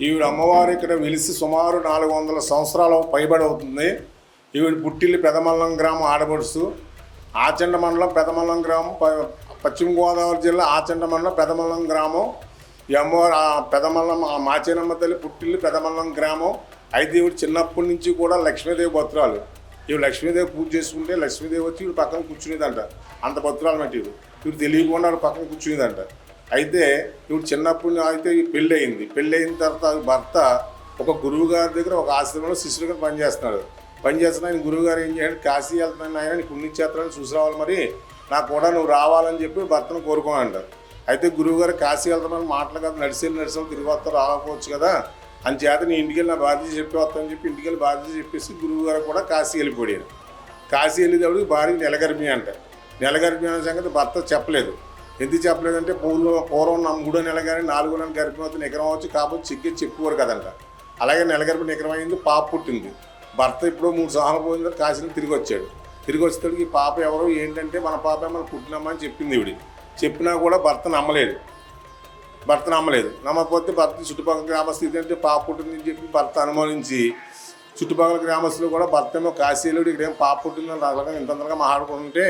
ఈవిడ అమ్మవారు ఇక్కడ వెలిసి సుమారు నాలుగు వందల సంవత్సరాలు పైబడి అవుతుంది. ఈవిడ పుట్టిల్లి పెదమల్లం గ్రామం ఆడబడుసు ఆచండ మండలం పెదమల్లం గ్రామం ప- పశ్చిమ గోదావరి జిల్లా ఆచండ మండలం పెదమల్లం గ్రామం. ఈ అమ్మవారు ఆ పెదమల్లం ఆ మాచేనమ్మ తల్లి పుట్టిల్లి పెదమల్లం గ్రామం. అయితే ఈవిడ చిన్నప్పటి నుంచి కూడా లక్ష్మీదేవి భద్రాలు. ఇవి లక్ష్మీదేవి పూజ చేసుకుంటే లక్ష్మీదేవి వచ్చి ఇవి పక్కన కూర్చునేదంట. అంత భద్రాలు మట్టి ఇవి ఇవి తెలియకుండా పక్కన కూర్చునేదంట. అయితే ఇప్పుడు చిన్నప్పుడు అయితే పెళ్ళయింది. పెళ్ళి అయింది పెళ్ళి అయిన తర్వాత భర్త ఒక గురువు గారి దగ్గర ఒక ఆశ్రమంలో శిష్యుడిగా పనిచేస్తున్నాడు పనిచేస్తున్న ఆయన గురువు గారు ఏం చేయాలి? కాశీ వెళ్తున్నాను ఆయన నీ పుణ్యక్షేత్రాన్ని చూసి రావాలి మరి. నాకు కూడా నువ్వు రావాలని చెప్పి భర్తను కోరుకోమంటారు అయితే గురువు గారు కాశీ వెళ్తున్నాను మాటలు కదా నడిసేలు నడిచి తిరిగి వస్తా రాకపోవచ్చు కదా. అని చేత నీ ఇంటికి వెళ్ళి నా బాధ్యత చెప్పి వస్తానని చెప్పి ఇంటికి వెళ్ళి బాధ్యత చెప్పేసి గురువు గారు కూడా కాశీ వెళ్ళిపోయాడు కాశీ వెళ్ళేటప్పుడు భార్య నెలగర్భి అంట. నెలగర్భి అనే సంగతి భర్త చెప్పలేదు. ఎందుకు చెప్పలేదంటే పూర్వం పూర్వం నా మూడో నెల కానీ నాలుగో నెల గర్భవతి నికరం వచ్చి కాకపోతే చిక్కి చెప్పుకోరు కదంట. అలాగే నెలగర్భి నికరం అయింది పాప పుట్టింది. భర్త ఇప్పుడు మూడు సంవత్సరాలు పోయింది కాసిన తిరిగి వచ్చాడు. తిరిగి వచ్చేటప్పుడు ఈ పాప ఎవరో ఏంటంటే మన పాప మన పుట్టినమ్మా అని చెప్పింది ఇవిడి చెప్పినా కూడా భర్త నమ్మలేదు. భర్త నమ్మలేదు. నమ్మకపోతే భర్త చుట్టుపక్కల గ్రామస్థితి అంటే పాప పుట్టిందని చెప్పి భర్త అనుమానించి చుట్టుపక్కల గ్రామస్తులు కూడా భర్త ఏమో కాశీలుడు ఇక్కడేమో పాప పుట్టిందని రకంగా ఇంత తొందరగా మాట్లాడుకుంటుంటే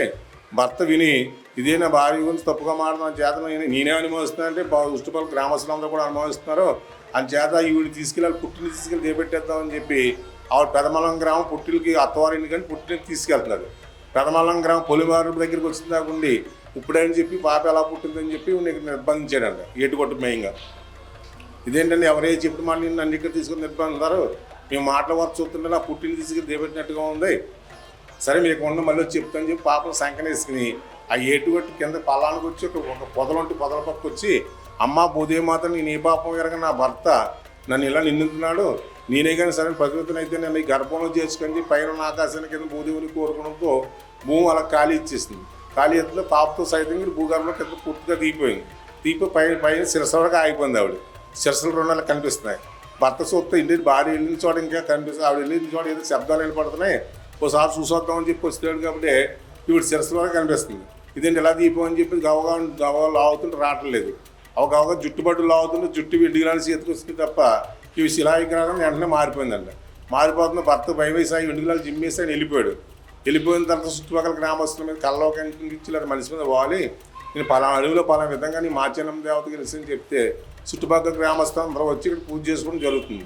భర్త విని ఇదే నా భార్య గురించి తప్పుగా మాట్లాడుతున్న చేత నేనే అనుభవిస్తున్నా అంటే ఉష్టిపల్లి గ్రామస్తులందరూ కూడా అనుభవిస్తున్నారు? అని చేత ఈవిడ తీసుకెళ్ళాలి పుట్టిని తీసుకెళ్ళి దేపెట్టేద్దామని చెప్పి ఆవిడ పెదమలం గ్రామం పుట్టిలకి అత్తవారిని కానీ పుట్టినకి తీసుకెళ్తున్నారు పెదమలం గ్రామం పొలిమారు దగ్గరికి వచ్చిన దాకా ఉండి ఇప్పుడని చెప్పి పాప ఎలా పుట్టిందని చెప్పి నీకు నిర్బంధించాడంట ఏటుకొట్టు మెయిన్గా. ఇదేంటంటే ఎవరైతే చెప్పిన మాట నన్ను ఇక్కడ తీసుకుని నిర్బంధిస్తారు? మేము మాటల వరకు చూస్తుంటే నా పుట్టిని తీసుకుని దేపెట్టినట్టుగా ఉంది. సరే మీకు ఉన్న మళ్ళీ వచ్చి చెప్తాను చెప్పి పాపం సంకనేసుకుని ఆ ఏటుగట్టు కింద పల్లానికి వచ్చి ఒక ఒక పొదలంటి పొదల పక్క వచ్చి అమ్మ భూదేమాత నేను ఏ పాపం ఎరగ నా భర్త నన్ను ఇలా నిందుతున్నాడు. నేనే కానీ సరే ప్రకృతిని అయితే నేను ఈ గర్భంలో చేసుకొని పైన ఉన్న ఆకాశాన్ని కింద భూదేవుని కోరుకోవడంతో భూమి అలా ఖాళీ ఇచ్చేసింది. ఖాళీ ఎత్తులో పాపతో సైతం కూడా భూగర్భంలో కింద పూర్తిగా దిగిపోయింది. దిగిపోయి పైన పైన శిరస వరకు ఆగిపోయింది ఆవిడ. శిరసలు రెండు కనిపిస్తున్నాయి. భర్త చూస్తే ఇంటి భార్య వెళ్ళిన చోట ఇంకా కనిపిస్తుంది. ఆవిడ వెళ్ళిన చోట ఏదో శబ్దాలు వెళ్ళిపడుతున్నాయి ఒకసారి చూసొద్దామని చెప్పి వస్తున్నాడు కాబట్టి ఇప్పుడు శిరస్సులో కనిపిస్తుంది. ఇదేంటి ఎలా దీపం అని చెప్పి గవగా గవగా లాగుతుంటే రావట్లేదు ఒక గవగా జుట్టుబడ్డు లాగుతుంటే జుట్టు విడిగిరాని చేతికి వస్తుంది తప్ప ఇవి శిలావిగ్రహం వెంటనే మారిపోయిందండి మారిపోతున్న భర్త భయవేసాయి వెండుగులాలు జిమ్మేసి ఆయన వెళ్ళిపోయాడు. వెళ్ళిపోయిన తర్వాత చుట్టుపక్కల గ్రామస్తుల మీద కళ్ళలో కనిపించి మనిషి మీద పోవాలి నేను పలానా అడవిలో పలానా విధంగా నీ మాచనం దేవతకి తెలిసి అని చెప్తే చుట్టుపక్కల గ్రామస్తులు అందరూ వచ్చి ఇక్కడ పూజ చేసుకోవడం జరుగుతుంది.